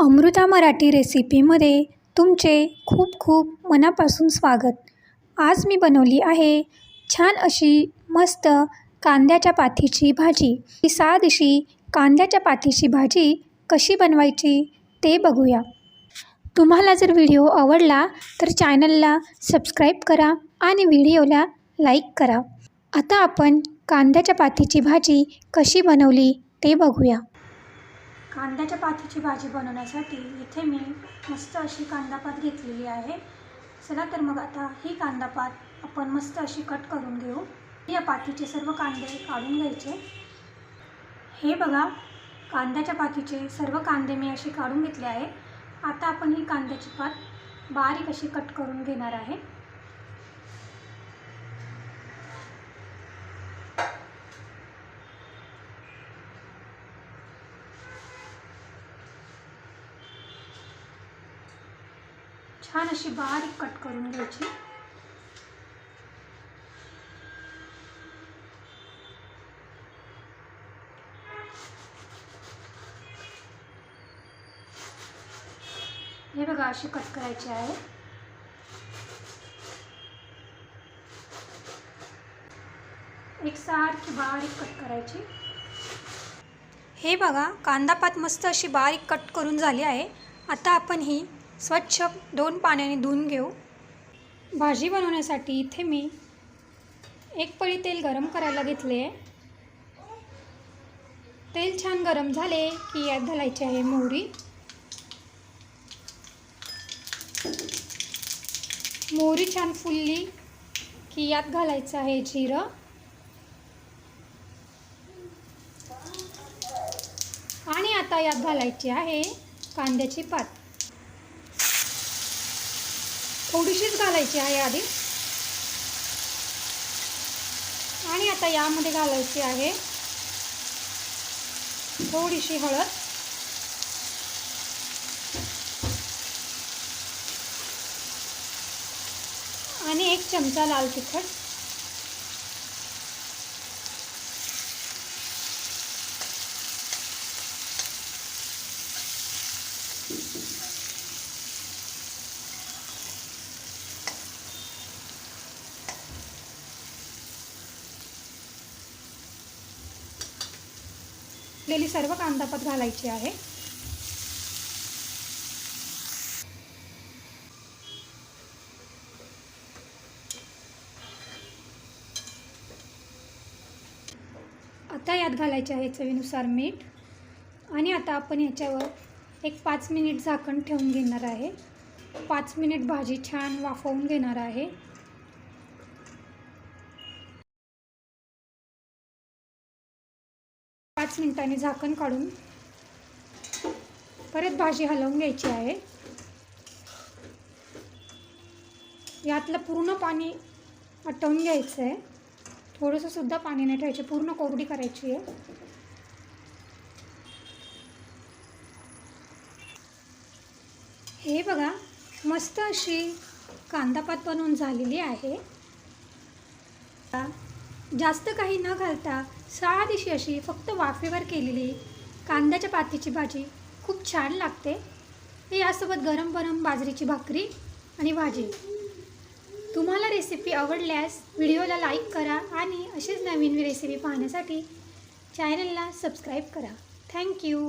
अमृता मराठी रेसिपीमध्ये तुमचे खूप खूप मनापासून स्वागत. आज मी बनवली आहे छान अशी मस्त कांद्याच्या पाथीची भाजी. ही साधशी कांद्याच्या पाथीची भाजी कशी बनवायची ते बघूया. तुम्हाला जर व्हिडिओ आवडला तर चॅनलला सबस्क्राईब करा आणि व्हिडिओला लाईक करा. आता आपण कांद्याच्या पाथीची भाजी कशी बनवली ते बघूया. कांद्याच्या पातीची भाजी बनवण्यासाठी इथे मी मस्त अशी कांदापात घेतलेली आहे. चला तर मग आता ही कांदापात आपण मस्त अशी कट करून घेऊ. या पातीचे सर्व कांदे काढून घ्यायचे. हे बघा कांद्याच्या पातीचे सर्व कांदे मी असे काढून घेतले आहे. आता आपण ही कांद्याची पात बारीक अशी कट करून घेणार आहे. छान अशी बारीक कट करून घ्यायची. हे बघा अशी कट करायची आहे. एक सारखी बारीक कट करायची. हे बघा कांदापात मस्त अशी बारीक कट करून झाली आहे. आता आपण ही स्वच्छ दोन पाण्याने धुवून घेऊ. भाजी बनवण्यासाठी इथे मी एक पळी तेल गरम करायला घेतले. आहे तेल छान गरम झाले की यात घालायची आहे मोहरी. मोहरी छान फुलली की यात घालायचं आहे जिरं. आणि आता यात घालायची आहे कांद्याची पात. थोडीशीच घालायची आहे आधी. आणि आता यामध्ये घालायची आहे थोडीशी हळद. आणि एक चमचा लाल तिखट. लेली सर्व कांदापात घालायची आहे. आता यात घालायचे आहे चवीनुसार मीठ. आणि आता आपण याच्यावर एक पाच मिनिट झाकण ठेवून घेणार आहे. पाच मिनिट भाजी छान वाफवून घेणार आहे. पाच मिनिटांनी झाकण काढून परत भाजी हलवून घ्यायची आहे. यातलं पूर्ण पाणी आटवून घ्यायचं आहे. थोडंसं सुद्धा पाणी नाही ठेवायचे पूर्ण कोरडी करायची आहे. हे बघा मस्त अशी कांदापात बनवून झालेली आहे. जास्त काही न घालता सहा दिवशी अशी फक्त वाफेवर केलेली कांद्याच्या पातीची भाजी खूप छान लागते. हे यासोबत गरम गरम बाजरीची भाकरी आणि भाजी. तुम्हाला रेसिपी आवडल्यास व्हिडिओला लाईक करा आणि अशीच नवीन रेसिपी पाहण्यासाठी चॅनलला सबस्क्राईब करा. थँक्यू